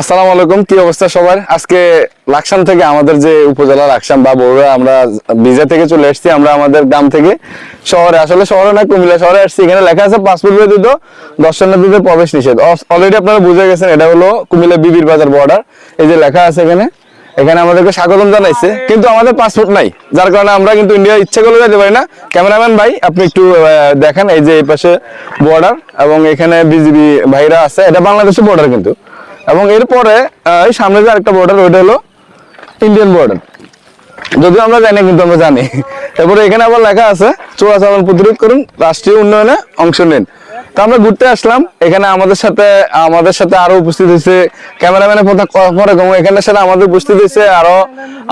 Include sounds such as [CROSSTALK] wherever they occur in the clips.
আসসালামু আলাইকুম, কি অবস্থা সবার? আজকে লাকসাম থেকে আমাদের যে উপজেলা লাকসাম বা বড়ুয়া, আমরা বিজা থেকে চলে এসেছি, আমরা আমাদের গ্রাম থেকে শহরে। আসলে শহরে না, কুমিল্লা শহরে আসছি। এখানে লেখা আছে পাসপোর্ট ব্যতীত দর্শনার্থীদের প্রবেশ নিষেধ। অলরেডি আপনারা বুঝে গেছেন, এটা হলো কুমিল্লা বিবির বাজার বর্ডার এই যে লেখা আছে এখানে এখানে আমাদেরকে স্বাগতম জানাইছে। কিন্তু আমাদের পাসপোর্ট নাই, যার কারণে আমরা কিন্তু ইন্ডিয়া ইচ্ছে করলে যেতে পারি না। ক্যামেরাম্যান ভাই, আপনি একটু দেখেন, এই যে এই পাশে বর্ডার এবং এখানে বিজিবি ভাইরা আছে। এটা বাংলাদেশের বর্ডার কিন্তু। এবং এরপরে এই সামনে যে আরেকটা বর্ডার ওইটা হলো ইন্ডিয়ান বর্ডার যদিও আমরা জানি, কিন্তু আমরা জানি। এরপরে এখানে আবার লেখা আছে চোরাচালান প্রতিরোধ করুন, রাষ্ট্রীয় উন্নয়নে অংশ নিন। তো আমরা ঘুরতে আসলাম, এখানে আমাদের সাথে আমাদের সাথে আরও উপস্থিত হয়েছে ক্যামেরাম্যানের কথা এখানে সাথে আমাদের উপস্থিত হয়েছে আরও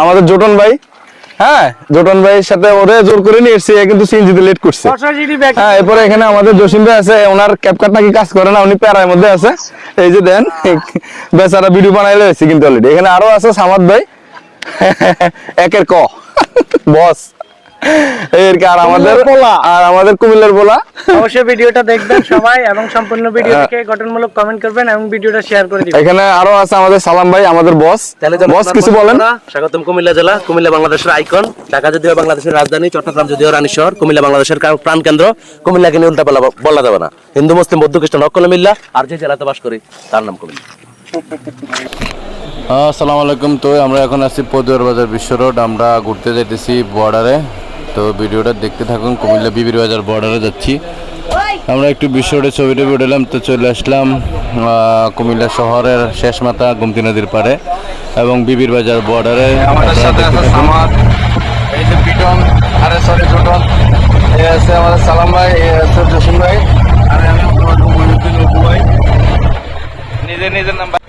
আমাদের জোটন ভাই। হ্যাঁ। জোটন ভাইয়ের সাথে ওরে জোর করে নিয়ে এসেছি কিন্তু সিএনজিতে লেট করছে। হ্যাঁ এরপরে এখানে আমাদের জসিম ভাই আছে ওনার ক্যাপকাট নাকি কাজ করে না উনি প্যারার মধ্যে আছে। এই যে দেন বেচারা ভিডিও বানাইলে হয়েছে কিন্তু অলরেডি এখানে আরও আছে সামাদ ভাই একের ক। বস। আর আমাদের আর আমাদের কুমিল্লার বলা অবশ্যই ভিডিওটা দেখবেন সবাই এবং সম্পূর্ণ ভিডিও হ্যাঁ। দেখে গঠনমূলক কমেন্ট করবেন এবং ভিডিওটা শেয়ার করে দিবেন। এখানে আরও আছে আমাদের সালাম ভাই আমাদের বস বস কিছু বলেন। স্বাগতম কুমিল্লা জেলা কুমিল্লা বাংলাদেশের আইকন ঢাকা যদিও বাংলাদেশের রাজধানী চট্টগ্রাম যদিও রানী শহর কুমিল্লা বাংলাদেশের প্রাণ কেন্দ্র কুমিল্লাকে নিয়ে উল্টা বলা বলা যাবে না। হিন্দু মুসলিম বৌদ্ধ খ্রিস্টান সকলে মিল্লা আর যে জেলাতে বাস করি তার নাম কুমিল্লা। আসসালামু আলাইকুম তো আমরা এখন আছি পদুয়ার বাজার বিশ্ব রোড আমরা ঘুরতে যেতেছি বর্ডারে তো ভিডিওটা দেখতে থাকুন কুমিল্লা বিবির বাজার বর্ডারে যাচ্ছি। আমরা একটু বিশ্ব রোডে ছবি টবি উঠালাম তো চলে আসলাম কুমিল্লা শহরের শেষ মাথা গুমতি নদীর পাড়ে এবং বিবির বাজার বর্ডারে আমাদের সাথে এই যে পিটন আরে সরি ছোটন এই আছে আমাদের সালাম ভাই এই আছে জসিম ভাই আর আমি নিজের নাম্বার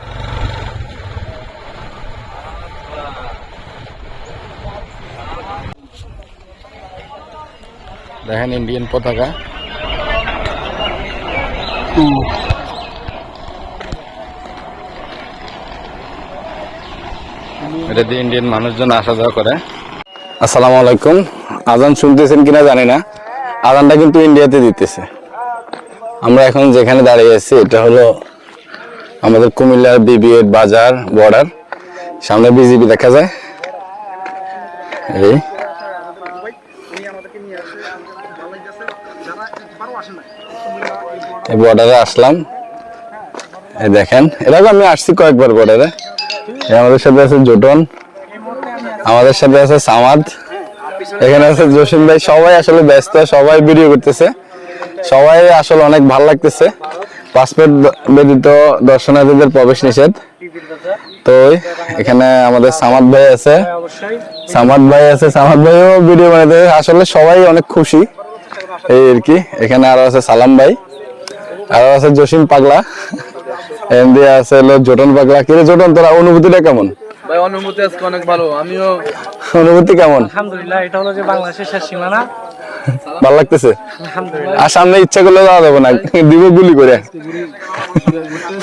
দেখেন ইন্ডিয়ান পতাকা। এটা দিয়ে ইন্ডিয়ান মানুষজন আসা যাওয়া করে। আসসালামু আলাইকুম। আজান শুনতেছেন কিনা জানি না। আজানটা কিন্তু ইন্ডিয়াতে দিতেছে। আমরা এখন যেখানে দাঁড়িয়ে আছি, এটা হলো আমাদের কুমিল্লার বিবিএড বাজার বর্ডার সামনে বিজিবি দেখা যায়। এই। এই বর্ডারে আসলাম। এই দেখেন এরকম আমি আসছি কয়েকবার বর্ডারে আমাদের সাথে আছে জোটন, আমাদের সাথে আছে সামাদ, এখানে আছে জসিম ভাই। সবাই আসলে ব্যস্ত, সবাই ভিডিও করতেছে। সবাই আসলে অনেক ভালো লাগতেছে। পাসপোর্ট ব্যতীত দর্শনার্থীদের প্রবেশ নিষেধ। তো এখানে আমাদের সামাদ ভাই আছে। সামাদ ভাই আছে, সামাদ ভাইও ভিডিও বানাতে আসলে সবাই অনেক খুশি। এই আর কি, এখানে আরও আছে সালাম ভাই। আরও আছে জসিম পাগলা। এমডি আছে হলো জোটন পাগলা। কিরে জোটন তোরা অনুভূতিটা কেমন? ভাই অনুভূতি আজকে অনেক ভালো। আমিও অনুভূতি কেমন? আলহামদুলিল্লাহ এটা হলো যে বাংলাদেশের শেষ সীমানা। ভালো লাগতেছে? আলহামদুলিল্লাহ। আর সামনে ইচ্ছা করলে যাওয়া যাবে না। দিব গুলি করে।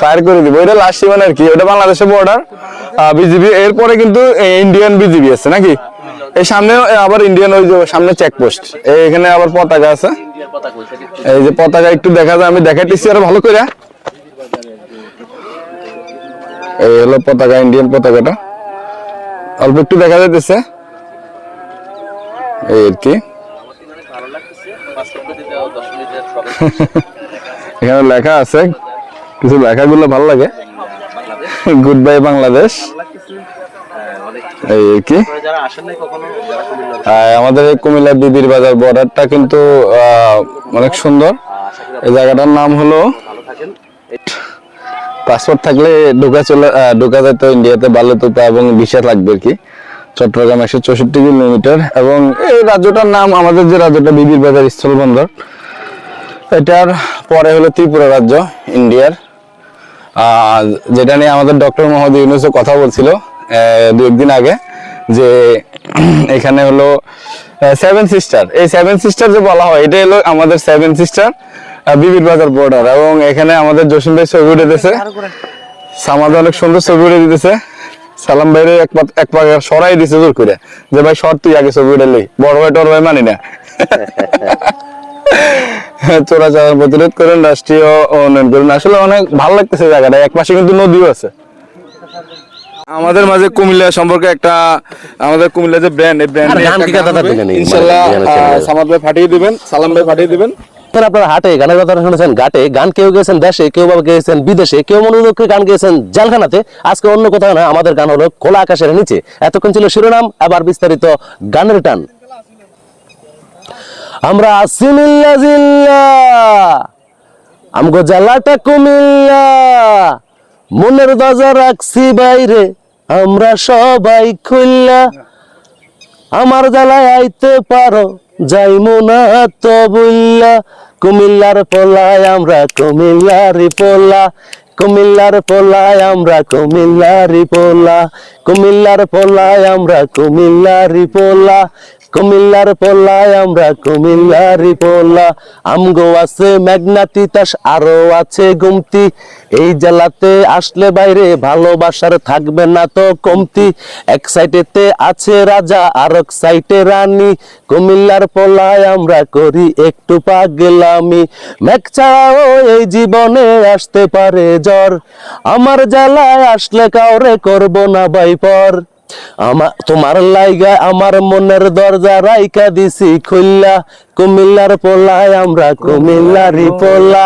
ফায়ার করে দিব। এটা লাস্ট সীমানা আর কি। ওটা বাংলাদেশের বর্ডার বিজিবি। এরপরে কিন্তু ইন্ডিয়ান বিজিবি আছে নাকি? এই সামনে আবার ইন্ডিয়ান ওই যে সামনে চেকপোস্ট এখানে আবার পতাকা আছে। এই যে পতাকা একটু দেখা যায় আমি দেখাইতেছি আরও ভালো করে এই হলো পতাকা ইন্ডিয়ান পতাকাটা। অল্প একটু দেখা যাইতেছে। এই আর কি। [LAUGHS] এখানে লেখা আছে কিছু লেখাগুলো ভালো লাগে। গুড বাই বাংলাদেশ এই আর কি? আর আমাদের এই কুমিল্লা বিবির বাজার বর্ডারটা কিন্তু অনেক সুন্দর। এই জায়গাটার নাম হলো পাসপোর্ট থাকলে ঢোকা চলে ঢোকা যেত ইন্ডিয়াতে বালুতোপা এবং ভিসা লাগবে আর কি। চট্টগ্রাম একশো চৌষট্টি কিলোমিটার এবং এই রাজ্যটার নাম, আমাদের যে রাজ্যটা বিবির বাজার স্থলবন্দর, এটার পরে হলো ত্রিপুরা রাজ্য, ইন্ডিয়ার। যেটা নিয়ে আমাদের ডক্টর মোহাম্মদ ইউনুসও কথা বলছিল দু একদিন আগে যে এখানে হলো সেভেন সিস্টার এই সেভেন সিস্টার যে বলা হয় এটা হলো আমাদের সেভেন সিস্টার বিবির বাজার বর্ডার এবং এখানে আমাদের জসিম ভাই ছবি উঠেছে সামাদ অনেক সুন্দর ছবি উঠে দিতেছে। সালাম ভাইরে এক এক পা সরাই দিছে জোর করে। যে ভাই সর তুই আগে ছবি উঠে লই বড় ভাই টর ভাই মানি না। চোরা [LAUGHS] চোরাচালান প্রতিরোধ করেন রাষ্ট্রীয় উন্নয়ন করুন। আসলে অনেক ভালো লাগতেছে জায়গাটা। এক পাশে কিন্তু নদীও আছে। আমাদের মাঝে কুমিল্লা সম্পর্কে একটা আমাদের কুমিল্লা যে ব্র্যান্ড এই ব্র্যান্ড মানে আহ, সামাদ ভাই ফাটিয়ে দিবেন সালাম ভাই ফাটিয়ে দিবেন। আপনারা হাটে গানের কথা শুনেছেন ঘাটে গান কেউ গেছেন দেশে কেউ বা গেছেন বিদেশে কেউ মনোযোগকে গান গেয়েছেন জেলখানাতে। আজকে অন্য কোথাও না আমাদের গান হলো খোলা আকাশের নিচে। এতক্ষণ ছিল শিরোনাম আবার বিস্তারিত গানের টান। আমরা আসি মিল্লা জিল্লা আমগো জেলাটা কুমিল্লা। মনের দজা রাখছি বাইরে। আমরা সবাই খুল্লা। আমার জ্বালায় আইতে পারো যাই মোনা তো বুল্লা। কুমিল্লার পোলায় আমরা কুমিল্লারি পোলা। কুমিল্লার পোলায় আমরা কুমিল্লারি পোলা। কুমিল্লার পোলায় আমরা কুমিল্লারি পোলা। কুমিল্লার পোলায়, আমরা কুমিল্লারি পোলা। আমগো আছে মেঘনা তিতাস আরও আছে গুমতি। এই জেলাতে আসলে বাইরে ভালোবাসার থাকবে না তো কমতি। এক সাইডেতে আছে রাজা, আর এক সাইডে রানী। কুমিল্লার পোলায়, আমরা করি একটু পাগলামি। মেঘ এই জীবনে আসতে পারে জ্বর। আমার জেলায় আসলে কাউরে করব না ভাই বাইপর আমার তোমার লাইগা আমার মনের দরজা রাইকা দিছি খুললা কুমিল্লার পোলায় আমরা কুমিল্লারি পোলা,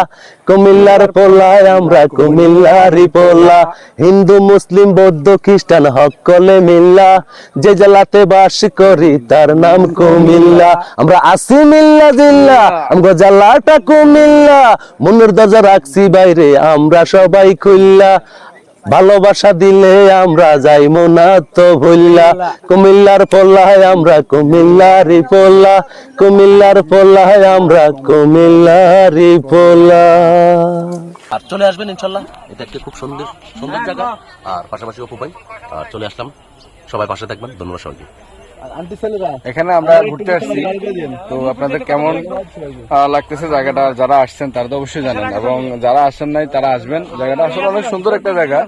কুমিল্লার পোলায় আমরা কুমিল্লারি পোলা। হিন্দু, মুসলিম, বৌদ্ধ, খ্রিস্টান হকলে মিল্লা, যে জেলাতে বাস করি তার নাম কুমিল্লা। আমরা আসি মিল্লা জিল্লা আমরা জেলাটা কুমিল্লা। মনের দরজা রাখছি বাইরে, আমরা সবাই খুললা ভালোবাসা দিলে আমরা যাই না তো ভুল্লা কুমিল্লার পোল্লায় আমরা কুমিল্লারি পোলা। কুমিল্লার পোল্লায় আমরা কুমিল্লারি পোলা। আর চলে আসবেন ইনশাল্লাহ। এটা একটা খুব সুন্দর সুন্দর জায়গা। আর পাশাপাশি অপু ভাই আর চলে আসলাম। সবাই পাশে থাকবেন। ধন্যবাদ সবাইকে। এখানে আমরা ঘুরতে আসছি। তো আপনাদের কেমন লাগতেছে জায়গাটা? যারা আসছেন তারা তো অবশ্যই জানেন। এবং যারা আসেন নাই তারা আসবেন। জায়গাটা আসলে অনেক সুন্দর একটা জায়গা।